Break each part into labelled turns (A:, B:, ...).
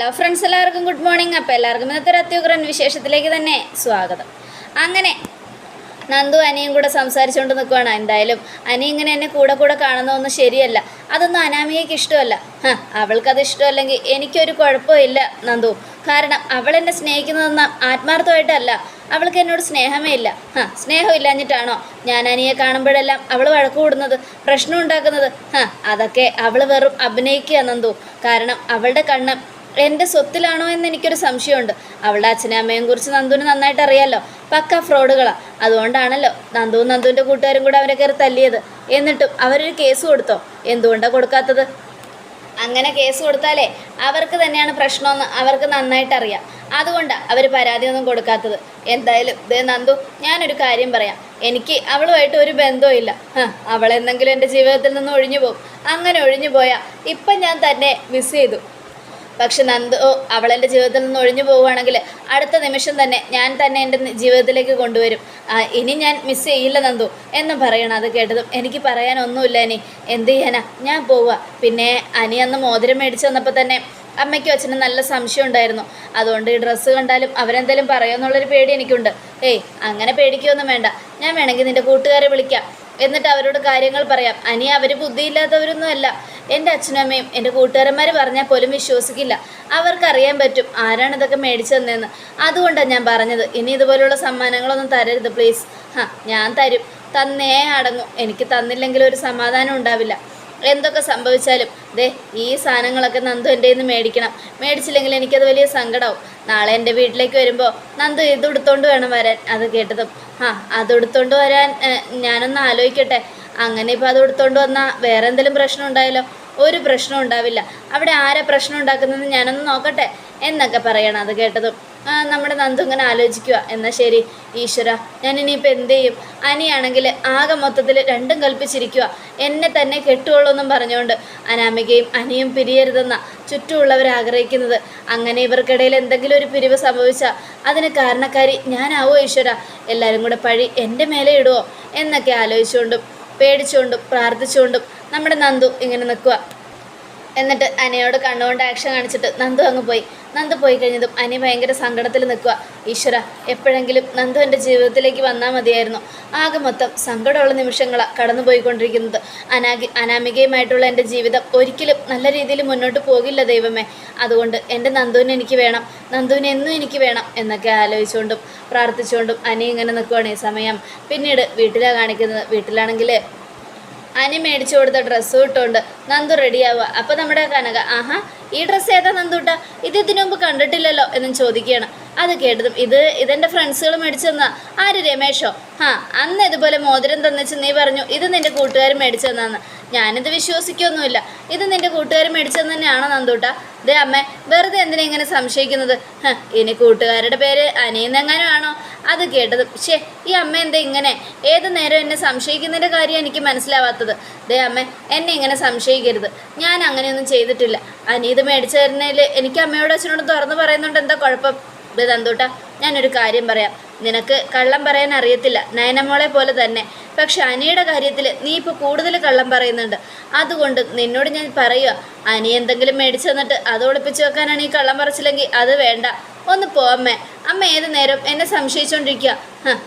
A: Hello friends എല്ലാവർക്കും good morning അപ്പോൾ എല്ലാവർക്കും ഇന്നത്തെ ഒരു അത്യുഗ്രൻ വിശേഷത്തിലേക്ക് തന്നെ സ്വാഗതം. അങ്ങനെ നന്ദു അനിയും കൂടെ സംസാരിച്ചുകൊണ്ട് നിൽക്കുവാണ്. എന്തായാലും അനി ഇങ്ങനെ എന്നെ കൂടെ കൂടെ കാണുന്നതൊന്നും ശരിയല്ല. അതൊന്നും അനാമികയ്ക്ക് ഇഷ്ടമല്ല. അവൾക്കത് ഇഷ്ടമല്ലെങ്കിൽ എനിക്കൊരു കുഴപ്പമില്ല നന്ദു. കാരണം അവൾ എന്നെ സ്നേഹിക്കുന്നതൊന്നും ആത്മാർത്ഥമായിട്ടല്ല. അവൾക്ക് എന്നോട് സ്നേഹമേ ഇല്ല. ഹ, സ്നേഹം ഇല്ലാഞ്ഞിട്ടാണോ ഞാൻ അനിയെ കാണുമ്പോഴെല്ലാം അവൾ വഴക്ക് കൂടുന്നത് പ്രശ്നം ഉണ്ടാക്കുന്നത്? ഹ, അതൊക്കെ അവൾ വെറും അഭിനയിക്കുക നന്ദു. കാരണം അവളുടെ കണ്ണ് എന്റെ സ്വത്തിലാണോ എന്ന് എനിക്കൊരു സംശയമുണ്ട്. അവളുടെ അച്ഛനും അമ്മയും കുറിച്ച് നന്ദുവിന് നന്നായിട്ട് അറിയാമല്ലോ പക്ക ഫ്രോഡുകളാണ് അതുകൊണ്ടാണല്ലോ നന്ദുവും നന്ദുവിന്റെ കൂട്ടുകാരും കൂടെ അവരെ കയറി തല്ലിയത്. എന്നിട്ടും അവരൊരു കേസ് കൊടുത്തോ? എന്തുകൊണ്ടാണ് കൊടുക്കാത്തത്? അങ്ങനെ കേസ് കൊടുത്താലേ അവർക്ക് തന്നെയാണ് പ്രശ്നമെന്ന് അവർക്ക് നന്നായിട്ട് അറിയാം. അതുകൊണ്ടാണ് അവർ പരാതിയൊന്നും കൊടുക്കാത്തത്. എന്തായാലും ദേ നന്ദു ഞാനൊരു കാര്യം പറയാം. എനിക്ക് അവളുമായിട്ട് ഒരു ബന്ധവും ഇല്ല. ഹ, അവളെന്തെങ്കിലും എന്റെ ജീവിതത്തിൽ നിന്ന് ഒഴിഞ്ഞു പോകും. അങ്ങനെ ഒഴിഞ്ഞു പോയാൽ ഇപ്പം ഞാൻ തന്നെ മിസ് ചെയ്തു. പക്ഷെ നന്ദു അവളെന്റെ ജീവിതത്തിൽ നിന്ന് ഒഴിഞ്ഞു പോവുകയാണെങ്കിൽ അടുത്ത നിമിഷം തന്നെ ഞാൻ തന്നെ എന്റെ ജീവിതത്തിലേക്ക് കൊണ്ടുവരും. ഇനി ഞാൻ മിസ് ചെയ്യില്ല നന്ദു എന്നും പറയണം. അത് കേട്ടതും എനിക്ക് പറയാനൊന്നുമില്ല ഇനി. എന്ത് ചെയ്യാനാ? ഞാൻ പോവുക. പിന്നെ അനി അന്ന് മോതിരം മേടിച്ച് വന്നപ്പോൾ തന്നെ അമ്മയ്ക്കും അച്ഛനും നല്ല സംശയം ഉണ്ടായിരുന്നു. അതുകൊണ്ട് ഈ ഡ്രസ്സ് കണ്ടാലും അവരെന്തെങ്കിലും പറയുമെന്നുള്ളൊരു പേടി എനിക്കുണ്ട്. ഏയ് അങ്ങനെ പേടിക്കുകയൊന്നും വേണ്ട. ഞാൻ വേണമെങ്കിൽ നിന്റെ കൂട്ടുകാരെ വിളിക്കാം. എന്നിട്ട് അവരോട് കാര്യങ്ങൾ പറയാം. അനി അവർ ബുദ്ധിയില്ലാത്തവരൊന്നുമല്ല എന്റെ അച്ഛനും അമ്മയും എന്റെ കൂട്ടുകാരന്മാർ പറഞ്ഞാൽ പോലും വിശ്വസിക്കില്ല. അവർക്കറിയാൻ പറ്റും ആരാണ് ഇതൊക്കെ മേടിച്ചു തന്നതെന്ന് അതുകൊണ്ടാണ് ഞാൻ പറഞ്ഞത്. ഇനി ഇതുപോലുള്ള സമ്മാനങ്ങളൊന്നും തരരുത് പ്ലീസ്. ഹാ ഞാൻ തരും. തന്നേ അടങ്ങും. എനിക്ക് തന്നില്ലെങ്കിൽ ഒരു സമാധാനം ഉണ്ടാവില്ല. എന്തൊക്കെ സംഭവിച്ചാലും ദേ ഈ സാധനങ്ങളൊക്കെ നന്ദു എന്റെ നിന്ന് മേടിക്കണം. മേടിച്ചില്ലെങ്കിൽ എനിക്കത് വലിയ സങ്കടമാവും നാളെ എന്റെ വീട്ടിലേക്ക് വരുമ്പോൾ നന്ദു ഇത് എടുത്തോണ്ട് വേണം വരാൻ. അത് കേട്ടതും ആ അത് എടുത്തോണ്ട് വരാൻ ഞാനൊന്ന് ആലോചിക്കട്ടെ അങ്ങനെ ഇപ്പോൾ അത് എടുത്തോണ്ട് വന്നാൽ വേറെ എന്തെങ്കിലും പ്രശ്നം ഉണ്ടായാലോ ഒരു പ്രശ്നം ഉണ്ടാവില്ല. അവിടെ ആരാ പ്രശ്നം ഉണ്ടാക്കുന്നതെന്ന് ഞാനൊന്ന് നോക്കട്ടെ. എന്നൊക്കെ പറയണം അത് കേട്ടതും. നമ്മുടെ നന്ദു ഇങ്ങനെ ആലോചിക്കുക എന്നാൽ ശരി ഈശ്വര. ഞാൻ ഇനിയിപ്പോൾ എന്ത് ചെയ്യും? അനിയാണെങ്കിൽ ആകെ മൊത്തത്തിൽ രണ്ടും കൽപ്പിച്ചിരിക്കുക എന്നെ തന്നെ കെട്ടുള്ളൂ എന്നും പറഞ്ഞുകൊണ്ട് അനാമികയും അനിയും പിരിയരുതെന്ന ചുറ്റുമുള്ളവർ ആഗ്രഹിക്കുന്നത്. അങ്ങനെ ഇവർക്കിടയിൽ എന്തെങ്കിലും ഒരു പിരിവ് സംഭവിച്ചാൽ അതിന് കാരണക്കാരി ഞാനാവോ ഈശ്വര? എല്ലാവരും കൂടെ പഴി എന്റെ മേലെ ഇടുവോ? എന്നൊക്കെ ആലോചിച്ചുകൊണ്ടും പേടിച്ചുകൊണ്ടും പ്രാർത്ഥിച്ചുകൊണ്ടും നമ്മുടെ നന്ദു ഇങ്ങനെ നിൽക്കുക എന്നിട്ട് അനയോട് കണ്ണുകൊണ്ട് ആക്ഷൻ കാണിച്ചിട്ട് നന്ദു അങ്ങ് പോയി. നന്ദു പോയി കഴിഞ്ഞതും അനി ഭയങ്കര സങ്കടത്തിൽ നിൽക്കുക ഈശ്വര എപ്പോഴെങ്കിലും നന്ദു എന്റെ ജീവിതത്തിലേക്ക് വന്നാൽ മതിയായിരുന്നു. ആകെ മൊത്തം സങ്കടമുള്ള നിമിഷങ്ങളാണ് കടന്നു പോയിക്കൊണ്ടിരിക്കുന്നത് അനാഗി അനാമികയുമായിട്ടുള്ള എന്റെ ജീവിതം ഒരിക്കലും നല്ല രീതിയിൽ മുന്നോട്ട് പോകില്ല ദൈവമേ. അതുകൊണ്ട് എന്റെ നന്ദുവിനെ എനിക്ക് വേണം നന്ദുവിനെ എന്നും എനിക്ക് വേണം എന്നൊക്കെ ആലോചിച്ചുകൊണ്ടും പ്രാർത്ഥിച്ചുകൊണ്ടും അനി ഇങ്ങനെ നിൽക്കുവാണ് ഈ സമയം. പിന്നീട് വീട്ടിലാണ് കാണിക്കുന്നത്. വീട്ടിലാണെങ്കിൽ അനി മേടിച്ചു കൊടുത്ത ഡ്രസ്സും ഇട്ടുകൊണ്ട് നന്ദു റെഡിയാവുക അപ്പോൾ നമ്മുടെ കനക ആഹാ ഈ ഡ്രസ്സ് ഏതാ നന്ദുട്ട ഇത് ഇതിനു മുമ്പ് കണ്ടിട്ടില്ലല്ലോ എന്നും ചോദിക്കുകയാണ്. അത് കേട്ടതും ഇത് ഇതെന്റെ ഫ്രണ്ട്സുകൾ മേടിച്ചു തന്നാ? ആര് രമേഷോ ആ അന്ന് ഇതുപോലെ മോതിരം തന്നിച്ച് നീ പറഞ്ഞു ഇത് നിന്റെ കൂട്ടുകാർ മേടിച്ചു തന്നാന്ന്. ഞാനിത് വിശ്വസിക്കൊന്നുമില്ല. ഇത് നിന്റെ കൂട്ടുകാർ മേടിച്ചു തന്നെ തന്നെയാണോ നന്ദൂട്ടാ ദേ അമ്മേ വെറുതെ എന്തിനാ ഇങ്ങനെ സംശയിക്കുന്നത്? ഇനി കൂട്ടുകാരുടെ പേര് അനിയെന്നെങ്ങാനും ആണോ? അത് കേട്ടത്. പക്ഷേ ഈ അമ്മ എന്താ ഇങ്ങനെ? ഏത് നേരം എന്നെ സംശയിക്കുന്നതിന്റെ കാര്യം എനിക്ക് മനസ്സിലാവാത്തത്? ദേ അമ്മ എന്നെ ഇങ്ങനെ സംശയിക്കരുത്. ഞാൻ അങ്ങനെയൊന്നും ചെയ്തിട്ടില്ല. അനീത് മേടിച്ചു തരുന്നതിൽ എനിക്ക് അമ്മയോട് അച്ഛനോട് തുറന്നു പറയുന്നുണ്ട് എന്താ കുഴപ്പം? ഇത് തന്തൂട്ട ഞാനൊരു കാര്യം പറയാം. നിനക്ക് കള്ളം പറയാൻ അറിയത്തില്ല. നയനമോളെ പോലെ തന്നെ. പക്ഷെ അനിയുടെ കാര്യത്തിൽ നീ ഇപ്പോൾ കൂടുതൽ കള്ളം പറയുന്നുണ്ട്. അതുകൊണ്ട് നിന്നോട് ഞാൻ പറയുക അനി എന്തെങ്കിലും മേടിച്ചു തന്നിട്ട് അത് ഒളിപ്പിച്ചു വെക്കാനാണ് ഈ കള്ളം പറിച്ചില്ലെങ്കിൽ അത് വേണ്ട. ഒന്ന് പോ അമ്മേ. ഏത് നേരം എന്നെ സംശയിച്ചുകൊണ്ടിരിക്കുക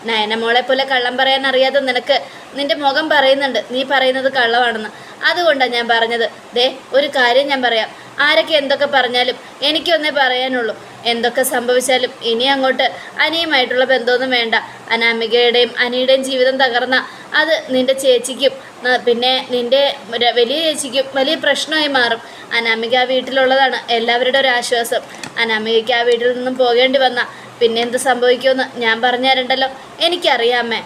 A: നയനമോളെ പോലെ കള്ളം പറയാൻ അറിയാതെ നിനക്ക് നിന്റെ മുഖം പറയുന്നുണ്ട്. നീ പറയുന്നത് കള്ളമാണെന്ന്. അതുകൊണ്ടാണ് ഞാൻ പറഞ്ഞത്. ദേ ഒരു കാര്യം ഞാൻ പറയാം. ആരൊക്കെ എന്തൊക്കെ പറഞ്ഞാലും എനിക്കൊന്നേ പറയാനുള്ളൂ. എന്തൊക്കെ സംഭവിച്ചാലും ഇനി അങ്ങോട്ട് അനിയുമായിട്ടുള്ള ബന്ധമൊന്നും വേണ്ട. അനാമികയുടെയും അനിയുടെയും ജീവിതം തകർന്ന അത് നിന്റെ ചേച്ചിക്കും പിന്നെ നിന്റെ വലിയ ചേച്ചിക്കും വലിയ പ്രശ്നമായി മാറും. അനാമിക ആ വീട്ടിലുള്ളതാണ് എല്ലാവരുടെ ഒരു ആശ്വാസം. അനാമികയ്ക്ക് ആ വീട്ടിൽ നിന്നും പോകേണ്ടി വന്ന പിന്നെ എന്ത് സംഭവിക്കുമെന്ന് ഞാൻ പറഞ്ഞു തരണ്ടല്ലോ എനിക്കറിയാമേ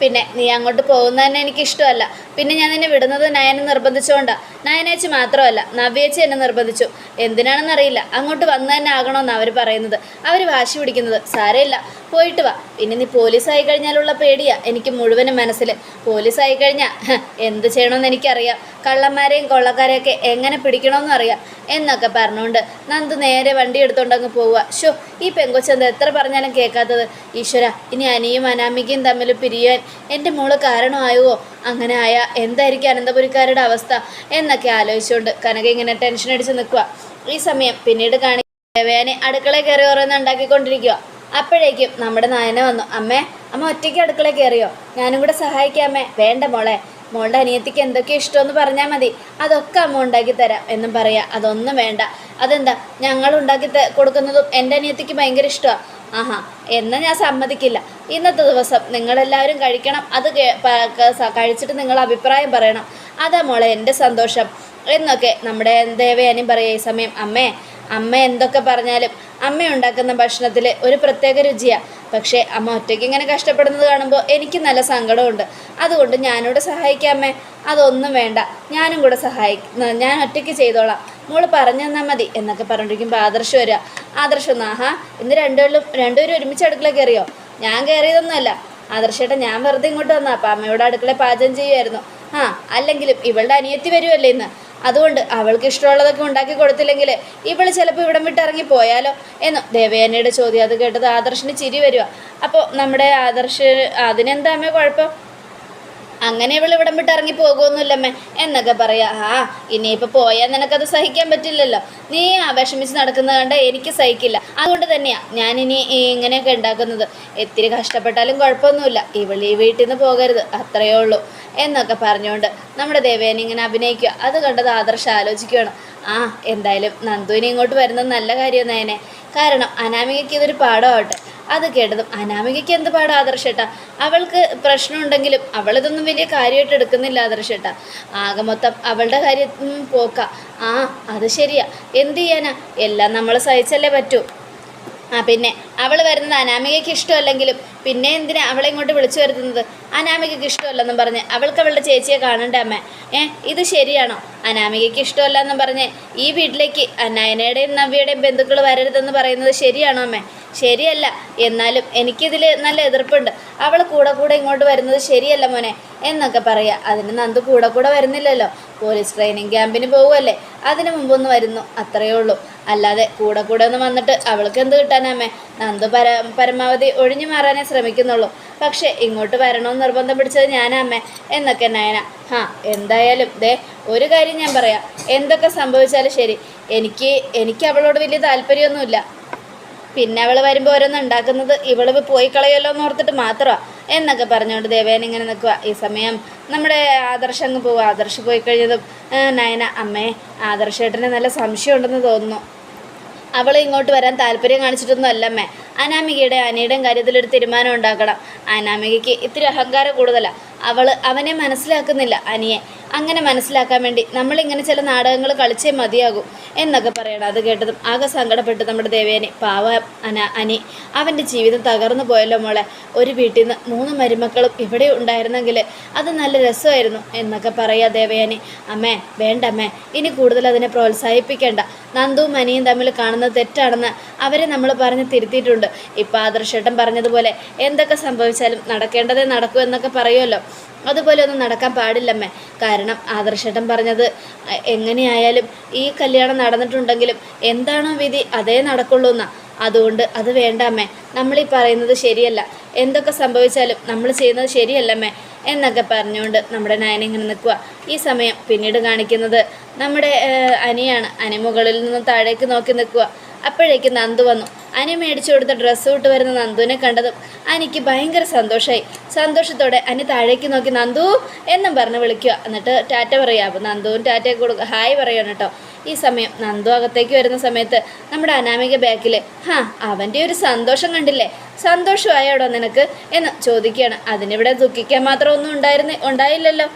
A: പിന്നെ നീ അങ്ങോട്ട് പോകുന്നത് തന്നെ എനിക്ക് ഇഷ്ടമല്ല പിന്നെ ഞാൻ നിന്നെ വിടുന്നത് നയനെ നിർബന്ധിച്ചുകൊണ്ടാണ് നയനേച്ചി മാത്രമല്ല നവ്യേച്ചി എന്നെ നിർബന്ധിച്ചു. എന്തിനാണെന്നറിയില്ല അങ്ങോട്ട് വന്നു തന്നെ ആകണമെന്ന് അവർ പറയുന്നത്. അവർ വാശി പിടിക്കുന്നത്. സാരമില്ല. പോയിട്ട് വാ. പിന്നെ നീ പോലീസായി കഴിഞ്ഞാലുള്ള പേടിയാ. എനിക്ക് മുഴുവനും മനസ്സിൽ പോലീസായി കഴിഞ്ഞാൽ എന്ത് ചെയ്യണമെന്ന് എനിക്കറിയാം. കള്ളന്മാരെയും കൊള്ളക്കാരെയൊക്കെ എങ്ങനെ പിടിക്കണമെന്നും അറിയാം. എന്നൊക്കെ പറഞ്ഞുകൊണ്ട് നന്ദു നേരെ വണ്ടി എടുത്തുകൊണ്ട് പോവുക ഷോ ഈ പെങ്കൊച്ചെന്ത് എത്ര പറഞ്ഞാലും കേൾക്കാത്തത്? ഈശ്വര ഇനി അനിയും അനാമികയും തമ്മിൽ പിരിയാൻ എന്റെ മോൾ കാരണമായോ? അങ്ങനെ ആയാൽ എന്തായിരിക്കും അനന്തപുരിക്കാരുടെ അവസ്ഥ? എന്നൊക്കെ ആലോചിച്ചുകൊണ്ട് കനക ഇങ്ങനെ ടെൻഷൻ അടിച്ച് നിൽക്കുക ഈ സമയം പിന്നീട് കാണി ദേവയാനി അടുക്കളയിൽ കയറി ഓരോന്ന് ഉണ്ടാക്കിക്കൊണ്ടിരിക്കുക അപ്പോഴേക്കും നമ്മുടെ നായന വന്നു. അമ്മേ അമ്മ ഒറ്റയ്ക്ക് അടുക്കളയിൽ കയറിയോ? ഞാനും കൂടെ സഹായിക്കാമേ വേണ്ട മോളെ. മോളുടെ അനിയത്തിക്ക് എന്തൊക്കെ ഇഷ്ടമെന്ന് പറഞ്ഞാൽ മതി. അതൊക്കെ അമ്മ ഉണ്ടാക്കി തരാം. എന്നും പറയാം. അതൊന്നും വേണ്ട. അതെന്താ? ഞങ്ങൾ ഉണ്ടാക്കി കൊടുക്കുന്നതും എന്റെ അനിയത്തിക്ക് ഭയങ്കര ഇഷ്ടമാണ് ആഹാ എന്നാൽ ഞാൻ സമ്മതിക്കില്ല. ഇന്നത്തെ ദിവസം നിങ്ങളെല്ലാവരും കഴിക്കണം. അത് കഴിച്ചിട്ട് നിങ്ങൾ അഭിപ്രായം പറയണം. അതാ മോളെ എന്റെ സന്തോഷം. എന്നൊക്കെ നമ്മുടെ ദേവയാനിയും പറയുക ഈ സമയം അമ്മേ അമ്മ എന്തൊക്കെ പറഞ്ഞാലും അമ്മ ഉണ്ടാക്കുന്ന ഭക്ഷണത്തിൽ ഒരു പ്രത്യേക രുചിയാണ് പക്ഷേ അമ്മ ഒറ്റയ്ക്ക് ഇങ്ങനെ കഷ്ടപ്പെടുന്നത് കാണുമ്പോൾ എനിക്ക് നല്ല സങ്കടമുണ്ട്. അതുകൊണ്ട് ഞാനിവിടെ സഹായിക്കാമേ അതൊന്നും വേണ്ട. ഞാനും കൂടെ സഹായി ഞാൻ ഒറ്റയ്ക്ക് ചെയ്തോളാം. മോൾ പറഞ്ഞു തന്നാൽ മതി എന്നൊക്കെ പറഞ്ഞിരിക്കുമ്പോൾ ആദർശം വരിക ആദർശം ഒന്ന് ആഹാ ഇന്ന് രണ്ടുപേരും രണ്ടുപേരും ഒരുമിച്ച് അടുക്കള കയറിയോ ഞാൻ കയറിയതൊന്നുമല്ല ആദർശേട്ടാ ഞാൻ വെറുതെ ഇങ്ങോട്ട് വന്നാ. അപ്പം അമ്മയോട് അടുക്കള പാചകം ചെയ്യുമായിരുന്നു ആ അല്ലെങ്കിലും ഇവളുടെ അനിയത്തി വരുമല്ലേ ഇന്ന്? അതുകൊണ്ട് അവൾക്ക് ഇഷ്ടമുള്ളതൊക്കെ ഉണ്ടാക്കി കൊടുത്തില്ലെങ്കിൽ ഇവൾ ചിലപ്പോൾ ഇവിടം വിട്ടിറങ്ങി പോയാലോ? എന്ന് ദേവയാനിയുടെ ചോദ്യം അത് കേട്ടത് ആദർശിന് ചിരി വരിക അപ്പോൾ നമ്മുടെ ആദർശ് അതിനെന്താ അമ്മ കുഴപ്പം? അങ്ങനെ ഇവൾ ഇവിടം വിട്ട് ഇറങ്ങി പോകുമൊന്നുമില്ലമ്മേ എന്നൊക്കെ പറയാ. ആ ഇനിയിപ്പോൾ പോയാൽ നിനക്കത് സഹിക്കാൻ പറ്റില്ലല്ലോ. നീ വിഷമിച്ച് നടക്കുന്നത് കണ്ട എനിക്ക് സഹിക്കില്ല. അതുകൊണ്ട് തന്നെയാ ഞാൻ ഇനി ഈ ഇങ്ങനെയൊക്കെ ഉണ്ടാക്കുന്നത്. ഇത്തിരി കഷ്ടപ്പെട്ടാലും കുഴപ്പമൊന്നുമില്ല. ഇവൾ ഈ വീട്ടിൽ നിന്ന് പോകരുത്. അത്രയേ ഉള്ളൂ. എന്നൊക്കെ പറഞ്ഞുകൊണ്ട് നമ്മുടെ ദേവേനെ ഇങ്ങനെ അഭിനയിക്കുക. അത് കണ്ടത് ആദർശം ആലോചിക്കുകയാണ്. ആ എന്തായാലും നന്ദുവിനെ ഇങ്ങോട്ട് വരുന്നത് നല്ല കാര്യം തന്നെ കാരണം അനാമികയ്ക്ക് ഇതൊരു പാഠമാവട്ടെ. അത് കേട്ടതും അനാമികയ്ക്ക് എന്ത് പാടാ ആദർശേട്ട അവൾക്ക് പ്രശ്നമുണ്ടെങ്കിലും അവളിതൊന്നും വലിയ കാര്യമായിട്ട് എടുക്കുന്നില്ല ആദർശേട്ട ആകെ മൊത്തം അവളുടെ കാര്യം പോക്കാം. ആ അത് ശരിയാ. എന്ത് ചെയ്യാനാ? എല്ലാം നമ്മൾ സഹിച്ചല്ലേ പറ്റൂ. ആ പിന്നെ അവൾ വരുന്നത് അനാമികയ്ക്ക് ഇഷ്ടമല്ലെങ്കിലും പിന്നെ എന്തിനാ അവളെ ഇങ്ങോട്ട് വിളിച്ചു വരുത്തുന്നത്? അനാമികയ്ക്ക് ഇഷ്ടമല്ലെന്നും പറഞ്ഞ് അവൾക്ക് അവളുടെ ചേച്ചിയെ കാണണ്ട അമ്മ? ഏ ഇത് ശരിയാണോ? അനാമികയ്ക്ക് ഇഷ്ടമല്ലെന്നും പറഞ്ഞ് ഈ വീട്ടിലേക്ക് നയനയുടെയും നവ്യയുടെയും ബന്ധുക്കൾ വരരുതെന്ന് പറയുന്നത് ശരിയാണോ അമ്മേ? ശരിയല്ല. എന്നാലും എനിക്കിതിൽ നല്ല എതിർപ്പുണ്ട്. അവൾ കൂടെ കൂടെ ഇങ്ങോട്ട് വരുന്നത് ശരിയല്ല മോനെ എന്നൊക്കെ പറയാം. അതിന് നന്ദു കൂടെ കൂടെ വരുന്നില്ലല്ലോ. പോലീസ് ട്രെയിനിങ് ക്യാമ്പിന് പോവുമല്ലേ അതിന് മുമ്പൊന്ന് വരുന്നു. അത്രയേ ഉള്ളൂ. അല്ലാതെ കൂടെ കൂടെ ഒന്ന് വന്നിട്ട് അവൾക്ക് എന്ത് കിട്ടാനാമേ നന്ദു പര പരമാവധി ഒഴിഞ്ഞു മാറാനേ ശ്രമിക്കുന്നുള്ളൂ. പക്ഷേ ഇങ്ങോട്ട് വരണമെന്ന് നിർബന്ധം പിടിച്ചത് ഞാനമ്മേ എന്നൊക്കെ നയന. ഹാ എന്തായാലും ദേ ഒരു കാര്യം ഞാൻ പറയാം. എന്തൊക്കെ സംഭവിച്ചാലും ശരി. എനിക്ക് എനിക്ക് അവളോട് വലിയ താല്പര്യമൊന്നുമില്ല. പിന്നെ അവൾ വരുമ്പോൾ ഓരോന്ന് ഉണ്ടാക്കുന്നത് ഇവൾ പോയി കളയല്ലോ എന്ന് ഓർത്തിട്ട് മാത്രമാണ് എന്നൊക്കെ പറഞ്ഞുകൊണ്ട് ദേവേന ഇങ്ങനെ നിൽക്കുക ഈ സമയം നമ്മുടെ ആദർശ് അങ്ങ് പോവുക ആദർശ് പോയി കഴിഞ്ഞതും നയന അമ്മേ ആദർശേട്ടന് നല്ല സംശയമുണ്ടെന്ന് തോന്നുന്നു. അവൾ ഇങ്ങോട്ട് വരാൻ താല്പര്യം കാണിച്ചിട്ടൊന്നും അല്ലമ്മേ. അനാമികയുടെ അനിയുടെയും കാര്യത്തിലൊരു തീരുമാനം ഉണ്ടാക്കണം. അനാമികയ്ക്ക് ഇത്തിരി അഹങ്കാരം കൂടുതലാണ് അവൾ അവനെ മനസ്സിലാക്കുന്നില്ല അനിയെ അങ്ങനെ മനസ്സിലാക്കാൻ വേണ്ടി നമ്മളിങ്ങനെ ചില നാടകങ്ങൾ കളിച്ചേ മതിയാകും എന്നൊക്കെ പറയണം. അത് കേട്ടതും ആകെ സങ്കടപ്പെട്ട് നമ്മുടെ ദേവേനെ പാവ അന അനി അവന്റെ ജീവിതം തകർന്നു പോയല്ലോ മോളെ. ഒരു വീട്ടിൽ നിന്ന് മൂന്ന് മരുമക്കളും ഇവിടെ ഉണ്ടായിരുന്നെങ്കിൽ അത് നല്ല രസമായിരുന്നു എന്നൊക്കെ പറയാ ദേവയാനി അമ്മേ വേണ്ട അമ്മേ ഇനി കൂടുതൽ അതിനെ പ്രോത്സാഹിപ്പിക്കേണ്ട. നന്ദുവും അനിയും തമ്മിൽ കാണുന്നത് തെറ്റാണെന്ന് അവരെ നമ്മൾ പറഞ്ഞ് തിരുത്തിയിട്ടുണ്ട്. ഇപ്പം ആദർശേട്ടൻ പറഞ്ഞതുപോലെ എന്തൊക്കെ സംഭവിച്ചാലും നടക്കേണ്ടതേ നടക്കൂ എന്നൊക്കെ പറയുമല്ലോ. അതുപോലെ ഒന്നും നടക്കാൻ പാടില്ലമ്മേ. കാരണം ആദർശേട്ടൻ പറഞ്ഞത് എങ്ങനെയായാലും ഈ കല്യാണം നടന്നിട്ടുണ്ടെങ്കിലും എന്താണോ വിധി അതേ നടക്കുള്ളൂ എന്നാ. അതുകൊണ്ട് അത് വേണ്ട നമ്മൾ നമ്മളീ പറയുന്നത് ശരിയല്ല. എന്തൊക്കെ സംഭവിച്ചാലും നമ്മൾ ചെയ്യുന്നത് ശരിയല്ലമ്മേ എന്നൊക്കെ പറഞ്ഞുകൊണ്ട് നമ്മുടെ നയന ഇങ്ങനെ നിൽക്കുക ഈ സമയം പിന്നീട് കാണിക്കുന്നത് നമ്മുടെ അനിയാണ്. അനി മുകളിൽ നിന്നും താഴേക്ക് നോക്കി നിൽക്കുക അപ്പോഴേക്ക് നന്ദു വന്നു. അനി മേടിച്ചു കൊടുത്ത ഡ്രസ്സ് ഇട്ട് വരുന്ന നന്ദുവിനെ കണ്ടതും അനിക്ക് ഭയങ്കര സന്തോഷമായി സന്തോഷത്തോടെ അനി താഴേക്ക് നോക്കി നന്ദു എന്നും പറഞ്ഞ് വിളിക്കുക. എന്നിട്ട് ടാറ്റ പറയുക അപ്പോൾ നന്ദുവും ടാറ്റയൊക്കെ കൊടുക്കുക ഹായ് പറയണം കേട്ടോ. ഈ സമയം നന്ദു അകത്തേക്ക് വരുന്ന സമയത്ത് നമ്മുടെ അനാമിക ബാക്കിൽ ഹാ അവന്റെ ഒരു സന്തോഷം കണ്ടില്ലേ? സന്തോഷമായോടോ നിനക്ക്? എന്ന് ചോദിക്കുകയാണ്. അതിനിവിടെ ദുഃഖിക്കാൻ മാത്രം ഒന്നും ഉണ്ടായിരുന്നേ ഉണ്ടായില്ലല്ലോ.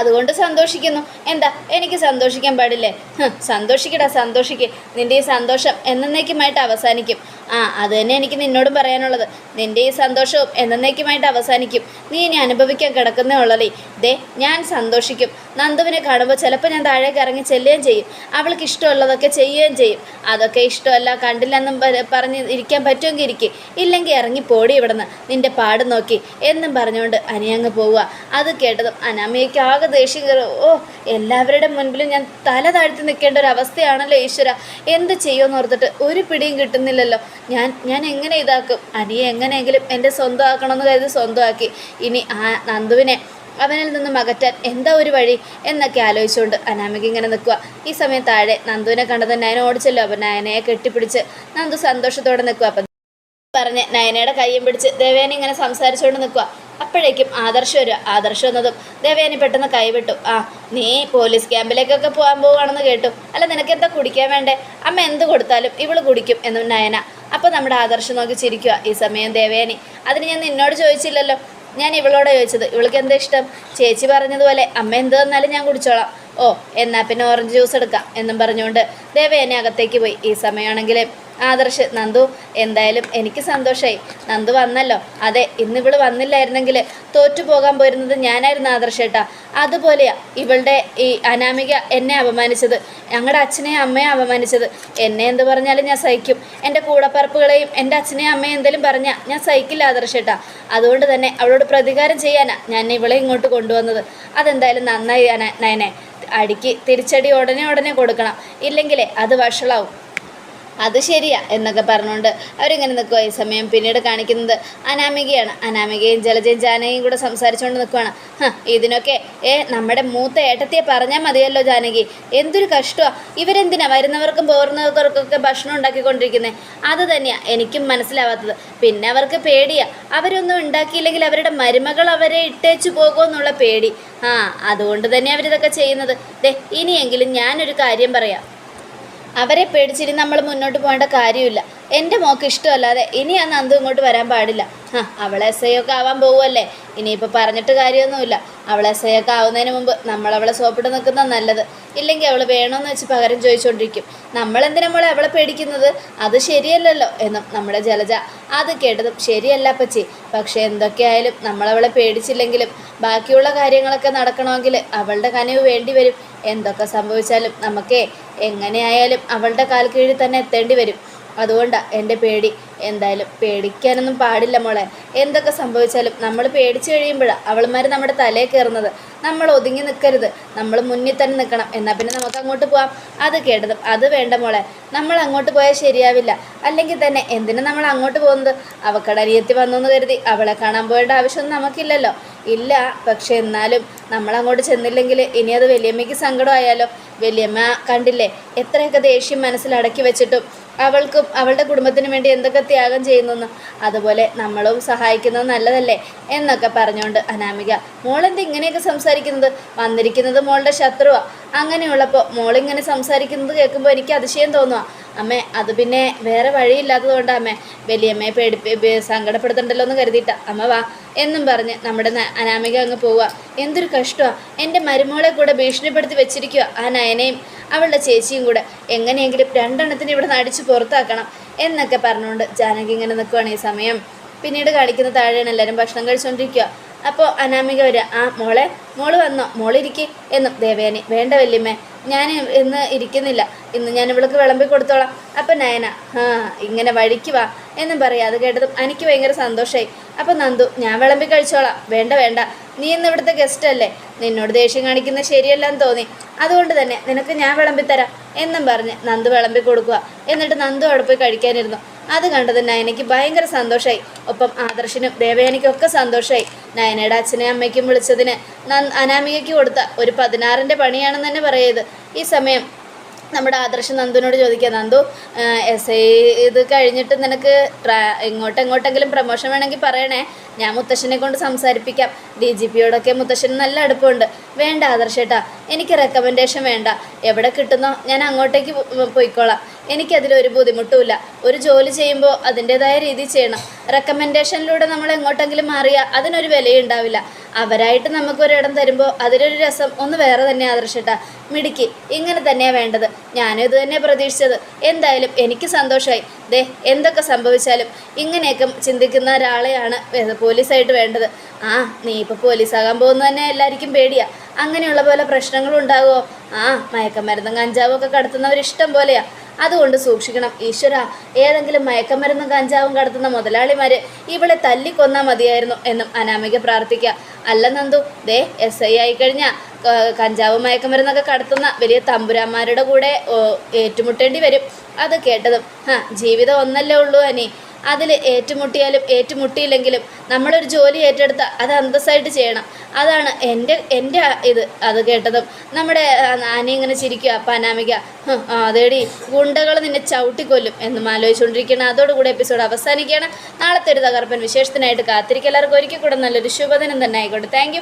A: അതുകൊണ്ട് സന്തോഷിക്കുന്നു. എന്താ? എനിക്ക് സന്തോഷിക്കാൻ പാടില്ലേ? സന്തോഷിക്കടാ സന്തോഷിക്ക്. നിന്റെ ഈ സന്തോഷം എന്നേക്കുമായിട്ട് അവസാനിക്കും. ആ അത് തന്നെ എനിക്ക് നിന്നോടും പറയാനുള്ളത്. നിന്റെ ഈ സന്തോഷവും എന്നേക്കുമായിട്ട് അവസാനിക്കും. നീ ഇനി അനുഭവിക്കാൻ കിടക്കുന്നേ ഉള്ളതേ ദേ ഞാൻ സന്തോഷിക്കും. നന്ദുവിനെ കാണുമ്പോൾ ചിലപ്പോൾ ഞാൻ താഴേക്ക് ഇറങ്ങി ചെല്ലുകയും ചെയ്യും. അവൾക്ക് ഇഷ്ടമുള്ളതൊക്കെ ചെയ്യുകയും ചെയ്യും. അതൊക്കെ ഇഷ്ടമല്ല കണ്ടില്ലെന്നും പറഞ്ഞ് ഇരിക്കാൻ പറ്റുമെങ്കിൽ ഇരിക്കും. ഇല്ലെങ്കിൽ ഇറങ്ങി പോടി ഇവിടുന്ന്. നിന്റെ പാട് നോക്കി. എന്നും പറഞ്ഞുകൊണ്ട് അനിയങ്ങ് പോവുക. അത് കേട്ടതും അനാമയ്ക്ക് ആകെ ദേഷ്യം കയറും ഓ എല്ലാവരുടെ മുൻപിലും ഞാൻ തല താഴ്ത്തി നിൽക്കേണ്ട ഒരു അവസ്ഥയാണല്ലോ ഈശ്വര. എന്ത് ചെയ്യുമെന്ന് ഓർത്തിട്ട് ഒരു പിടിയും കിട്ടുന്നില്ലല്ലോ. ഞാൻ ഞാൻ എങ്ങനെ ഇതാക്കും? അനിയെ എങ്ങനെയെങ്കിലും എന്റെ സ്വന്തമാക്കണമെന്ന് കരുതി സ്വന്തമാക്കി. ഇനി ആ നന്ദുവിനെ അവനിൽ നിന്ന് അകറ്റാൻ എന്താ ഒരു വഴി എന്നൊക്കെ ആലോചിച്ചുകൊണ്ട് അനാമിക ഇങ്ങനെ നിൽക്കുക. ഈ സമയം താഴെ നന്ദുവിനെ കണ്ടത് നയന ഓടിച്ചല്ലോ. അപ്പം നയനയെ കെട്ടിപ്പിടിച്ച് നന്ദു സന്തോഷത്തോടെ നിൽക്കുക. അപ്പം പറഞ്ഞ് നയനയുടെ കയ്യും പിടിച്ച് ദേവേനെ ഇങ്ങനെ സംസാരിച്ചുകൊണ്ട് നിൽക്കുക. അപ്പോഴേക്കും ആദർശം വരിക. ആദർശം എന്നതും ദേവേനെ പെട്ടെന്ന് കൈവിട്ടു. ആ നീ പോലീസ് ക്യാമ്പിലേക്കൊക്കെ പോകാൻ പോവുകയാണെന്ന് കേട്ടു. അല്ല നിനക്ക് എന്താ കുടിക്കാൻ വേണ്ടേ? അമ്മ എന്ത് കൊടുത്താലും ഇവൾ കുടിക്കും എന്നും നയന അപ്പോൾ നമ്മുടെ ആദർശം നോക്കി ചിരിക്കുക ഈ സമയം ദേവേനി അതിന് ഞാൻ നിന്നോട് ചോദിച്ചില്ലല്ലോ. ഞാൻ ഇവളോട് ചോദിച്ചത്. ഇവൾക്ക് എന്താ ഇഷ്ടം? ചേച്ചി പറഞ്ഞതുപോലെ അമ്മ എന്ത് തന്നാലും ഞാൻ കുടിച്ചോളാം. ഓ എന്നാൽ പിന്നെ ഓറഞ്ച് ജ്യൂസ് എടുക്കാം എന്നും പറഞ്ഞുകൊണ്ട് ദേവേനെ അകത്തേക്ക് പോയി. ഈ സമയമാണെങ്കിൽ ആദർശ് നന്ദു എന്തായാലും എനിക്ക് സന്തോഷമായി നന്ദു വന്നല്ലോ. അതെ ഇന്ന് ഇവൾ വന്നില്ലായിരുന്നെങ്കിൽ തോറ്റു പോകാൻ പോയിരുന്നത് ഞാനായിരുന്നു ആദർശേട്ടാ. അതുപോലെയാ ഇവളുടെ ഈ അനാമിക എന്നെ അപമാനിച്ചത്. ഞങ്ങളുടെ അച്ഛനെയും അമ്മയെ അപമാനിച്ചത്. എന്നെ എന്ത് പറഞ്ഞാലും ഞാൻ സഹിക്കും. എന്റെ കൂടപ്പറപ്പുകളെയും എന്റെ അച്ഛനെയും അമ്മയും എന്തെങ്കിലും പറഞ്ഞാൽ ഞാൻ സഹിക്കില്ല ആദർശേട്ടാ. അതുകൊണ്ട് തന്നെ അവളോട് പ്രതികാരം ചെയ്യാനാ ഞാൻ ഇവളെ ഇങ്ങോട്ട് കൊണ്ടുവന്നത്. അതെന്തായാലും നന്നായി നയനെ. അടിക്ക് തിരിച്ചടി ഉടനെ ഉടനെ കൊടുക്കണം. ഇല്ലെങ്കിലേ അത് വഷളാവും. അത് ശരിയാ എന്നൊക്കെ പറഞ്ഞുകൊണ്ട് അവരിങ്ങനെ നിൽക്കുക ഈ സമയം പിന്നീട് കാണിക്കുന്നത് അനാമികയാണ്. അനാമികയും ജലജയും ജാനകിയും കൂടെ സംസാരിച്ചുകൊണ്ട് നിൽക്കുവാണ്. ഇതിനൊക്കെ ഏ നമ്മുടെ മൂത്ത ഏട്ടത്തിയെ പറഞ്ഞാൽ മതിയല്ലോ ജാനകി. എന്തൊരു കഷ്ടമാണ് ഇവരെന്തിനാ വരുന്നവർക്കും പോകുന്നവർക്കൊക്കെ ഭക്ഷണം ഉണ്ടാക്കിക്കൊണ്ടിരിക്കുന്നത് അത് തന്നെയാണ് എനിക്കും മനസ്സിലാവാത്തത്. പിന്നെ അവർക്ക് പേടിയാ. അവരൊന്നും ഉണ്ടാക്കിയില്ലെങ്കിൽ അവരുടെ മരുമകൾ അവരെ ഇട്ടേച്ചു പോകുമെന്നുള്ള പേടി. ആ അതുകൊണ്ട് തന്നെ അവരിതൊക്കെ ചെയ്യുന്നത്. ദേ ഇനിയെങ്കിലും ഞാനൊരു കാര്യം പറയാം. അവരെ പേടിച്ചിരുന്ന് നമ്മൾ മുന്നോട്ട് പോകേണ്ട കാര്യമില്ല. എന്റെ മോക്ക് ഇഷ്ടമല്ലാതെ ഇനി അന്ന് നന്ദു ഇങ്ങോട്ട് വരാൻ പാടില്ല. അവൾ എസ് ഐ ഒക്കെ ആവാൻ പോവുമല്ലേ ഇനിയിപ്പോൾ പറഞ്ഞിട്ട് കാര്യമൊന്നുമില്ല. അവൾ എസ് ഐ ഒക്കെ ആവുന്നതിന് മുമ്പ് നമ്മൾ അവളെ സോപ്പിട്ട് നിൽക്കുന്നത് നല്ലത്. ഇല്ലെങ്കിൽ അവൾ വേണമെന്ന് വെച്ച് പകരം ചോദിച്ചുകൊണ്ടിരിക്കും നമ്മളെന്തിനാ മോളെ അവളെ പേടിക്കുന്നത്? അത് ശരിയല്ലല്ലോ എന്നും നമ്മുടെ ജലജ അത് കേട്ടതും ശരിയല്ല പച്ചി പക്ഷേ എന്തൊക്കെയായാലും നമ്മളവളെ പേടിച്ചില്ലെങ്കിലും ബാക്കിയുള്ള കാര്യങ്ങളൊക്കെ നടക്കണമെങ്കിൽ അവളുടെ കനവ് വേണ്ടി വരും. എന്തൊക്കെ സംഭവിച്ചാലും നമുക്കേ എങ്ങനെയായാലും അവളുടെ കാൽ കീഴിൽ തന്നെ എത്തേണ്ടി വരും. അതുകൊണ്ടാണ് എന്റെ പേടി. എന്തായാലും പേടിക്കാനൊന്നും പാടില്ല മോളെ. എന്തൊക്കെ സംഭവിച്ചാലും നമ്മൾ പേടിച്ചു കഴിയുമ്പോഴാണ് അവൾമാർ നമ്മുടെ തലയിൽ കയറുന്നത്. നമ്മൾ ഒതുങ്ങി നിൽക്കരുത് നമ്മൾ മുന്നിൽ തന്നെ നിൽക്കണം എന്നാൽ പിന്നെ നമുക്ക് അങ്ങോട്ട് പോവാം. അത് കേട്ടതും അത് വേണ്ട മോളെ. നമ്മൾ അങ്ങോട്ട് പോയാൽ ശരിയാവില്ല. അല്ലെങ്കിൽ തന്നെ എന്തിനാ നമ്മൾ അങ്ങോട്ട് പോകുന്നത്? അവക്കടരിയത്തി വന്നു എന്ന് കരുതി അവളെ കാണാൻ പോയേണ്ട ആവശ്യമൊന്നും നമുക്കില്ലല്ലോ. ഇല്ല പക്ഷെ എന്നാലും നമ്മൾ അങ്ങോട്ട് ചെന്നില്ലെങ്കിൽ ഇനി അത് വലിയമ്മയ്ക്ക് സങ്കടമായാലോ? വലിയമ്മ കണ്ടില്ലേ? എത്രയൊക്കെ ദേഷ്യം മനസ്സിലടക്കി വെച്ചിട്ടും അവൾക്കും അവളുടെ കുടുംബത്തിനും വേണ്ടി എന്തൊക്കെ ത്യാഗം ചെയ്യുന്നു അതുപോലെ നമ്മളും സഹായിക്കുന്നത് നല്ലതല്ലേ എന്നൊക്കെ പറഞ്ഞുകൊണ്ട് അനാമിക മോളെന്ത് ഇങ്ങനെയൊക്കെ സംസാരിക്കുന്നത്? വന്നിരിക്കുന്നത് മോളുടെ ശത്രുവാ. അങ്ങനെയുള്ളപ്പോൾ മോളിങ്ങനെ സംസാരിക്കുന്നത് കേൾക്കുമ്പോൾ എനിക്ക് അതിശയം തോന്നുക അമ്മേ അത് പിന്നെ വേറെ വഴിയില്ലാത്തതുകൊണ്ടാണ് അമ്മേ. വലിയമ്മയെ പേടിപ്പി സങ്കടപ്പെടുത്തണ്ടല്ലോ എന്ന് കരുതിയിട്ടാണ് അമ്മ വാ. എന്നും പറഞ്ഞ് നമ്മുടെ അനാമിക അങ്ങ് പോവുക. എന്തൊരു കഷ്ടമാണ് എന്റെ മരുമോളെ കൂടെ ഭീഷണിപ്പെടുത്തി വെച്ചിരിക്കുക ആ നയനയും അവളുടെ ചേച്ചിയും കൂടെ. എങ്ങനെയെങ്കിലും രണ്ടെണ്ണത്തിന് ഇവിടെ നിന്ന് അടിച്ച് പുറത്താക്കണം എന്നൊക്കെ പറഞ്ഞുകൊണ്ട് ജാനകി ഇങ്ങനെ നിൽക്കുവാണ് ഈ സമയം. പിന്നീട് കാണിക്കുന്ന താഴെയാണ് എല്ലാവരും ഭക്ഷണം കഴിച്ചുകൊണ്ടിരിക്കുക അപ്പോൾ അനാമിക വരിക ആ മോളെ മോൾ വന്നോ മോളിരിക്കെ എന്നും ദേവയാനി വേണ്ട വല്യമ്മേ ഞാൻ ഇന്ന് ഇരിക്കുന്നില്ല. ഇന്ന് ഞാൻ ഇവൾക്ക് വിളമ്പി കൊടുത്തോളാം. അപ്പം നയന ആ ഇങ്ങനെ വഴിക്ക് വാ എന്നും പറയാം. അത് കേട്ടതും എനിക്ക് ഭയങ്കര സന്തോഷമായി അപ്പം നന്ദു ഞാൻ വിളമ്പി കഴിച്ചോളാം. വേണ്ട വേണ്ട. നീ ഇന്ന് ഇവിടുത്തെ ഗസ്റ്റ് അല്ലേ? നിന്നോട് ദേഷ്യം കാണിക്കുന്നത് ശരിയല്ലെന്ന് തോന്നി. അതുകൊണ്ട് തന്നെ നിനക്ക് ഞാൻ വിളമ്പി തരാം എന്നും പറഞ്ഞ് നന്ദു വിളമ്പി കൊടുക്കുക. എന്നിട്ട് നന്ദു അവിടെ പോയി കഴിക്കാനിരുന്നു. അത് കണ്ടത് നയനയ്ക്ക് ഭയങ്കര സന്തോഷമായി ഒപ്പം ആദർശിനും ദേവയാനിക്കും ഒക്കെ സന്തോഷമായി നയനയുടെ അച്ഛനെയും അമ്മയ്ക്കും വിളിച്ചതിന് അനാമികയ്ക്ക് കൊടുത്ത ഒരു പതിനാറിന്റെ പണിയാണെന്ന് തന്നെ പറയത് ഈ സമയം നമ്മുടെ ആദർശ് നന്ദുവിനോട് ചോദിക്കുക നന്ദു എസ് ഐ ഇത് കഴിഞ്ഞിട്ട് നിനക്ക് എങ്ങോട്ടെങ്കിലും പ്രൊമോഷൻ വേണമെങ്കിൽ പറയണേ. ഞാൻ മുത്തശ്ശനെ കൊണ്ട് സംസാരിപ്പിക്കാം. ഡി ജി പിയോടൊക്കെ മുത്തശ്ശന് നല്ല അടുപ്പമുണ്ട്. വേണ്ട ആദർശേട്ടാ എനിക്ക് റെക്കമെൻഡേഷൻ വേണ്ട. എവിടെ കിട്ടുന്നോ ഞാൻ അങ്ങോട്ടേക്ക് പോയിക്കോളാം. എനിക്കതിലൊരു ബുദ്ധിമുട്ടുമില്ല. ഒരു ജോലി ചെയ്യുമ്പോൾ അതിന്റെതായ രീതി ചെയ്യണം. റെക്കമെൻഡേഷനിലൂടെ നമ്മൾ എങ്ങോട്ടെങ്കിലും മാറിയാൽ അതിനൊരു വിലയുണ്ടാവില്ല അവരായിട്ട് നമുക്കൊരിടം തരുമ്പോൾ അതിലൊരു രസം ഒന്ന് വേറെ തന്നെ ആദർശട്ടാ. മിടുക്കി ഇങ്ങനെ തന്നെയാണ് വേണ്ടത്. ഞാനും ഇത് തന്നെ പ്രതീക്ഷിച്ചത്. എന്തായാലും എനിക്ക് സന്തോഷമായി ദേ എന്തൊക്കെ സംഭവിച്ചാലും ഇങ്ങനെയൊക്കെ ചിന്തിക്കുന്ന ഒരാളെയാണ് പോലീസായിട്ട് വേണ്ടത്. ആ നീ ഇപ്പോൾ പോലീസാകാൻ പോകുന്നത് തന്നെ എല്ലാവർക്കും പേടിയാ. അങ്ങനെയുള്ള പോലെ പ്രശ്നങ്ങളുണ്ടാകുമോ ആ മയക്കമരുന്നും കഞ്ചാവും ഒക്കെ കടത്തുന്നവർ ഇഷ്ടം പോലെയാ. അതുകൊണ്ട് സൂക്ഷിക്കണം. ഈശ്വര ഏതെങ്കിലും മയക്കമരുന്നും കഞ്ചാവും കടത്തുന്ന മുതലാളിമാര് ഇവളെ തല്ലിക്കൊന്നാ മതിയായിരുന്നു എന്നും അനാമിക പ്രാർത്ഥിക്കുക അല്ല നന്ദു ദേ എസ് ഐ ആയിക്കഴിഞ്ഞാൽ കഞ്ചാവ് മയക്കമരുന്നൊക്കെ കടത്തുന്ന വലിയ തമ്പുരാന്മാരുടെ കൂടെ ഏറ്റുമുട്ടേണ്ടി വരും. അത് കേട്ടതും ഹാ ജീവിതം ഒന്നല്ലേ ഉള്ളൂ അനി. അതിൽ ഏറ്റുമുട്ടിയാലും ഏറ്റുമുട്ടിയില്ലെങ്കിലും നമ്മളൊരു ജോലി ഏറ്റെടുത്ത അത് അന്തസ്സായിട്ട് ചെയ്യണം. അതാണ് എന്റെ എന്റെ ഇത് അത് കേട്ടതും. നമ്മുടെ ആനി ഇങ്ങനെ ചിരിക്കുക അപ്പം അനാമിക "ഹ്, ആ, അതേടി ഗുണ്ടകൾ നിന്നെ ചവിട്ടിക്കൊല്ലും എന്നും ആലോചിച്ചുകൊണ്ടിരിക്കുകയാണ്. അതോടുകൂടി എപ്പിസോഡ് അവസാനിക്കുകയാണ്. നാളത്തെ ഒരു തകർപ്പൻ വിശേഷത്തിനായിട്ട് കാത്തിരിക്കുക. എല്ലാവർക്കും ഒരിക്കൽ കൂടെ നല്ലൊരു ശുഭദിനം തന്നെ ആയിക്കോട്ടെ. താങ്ക്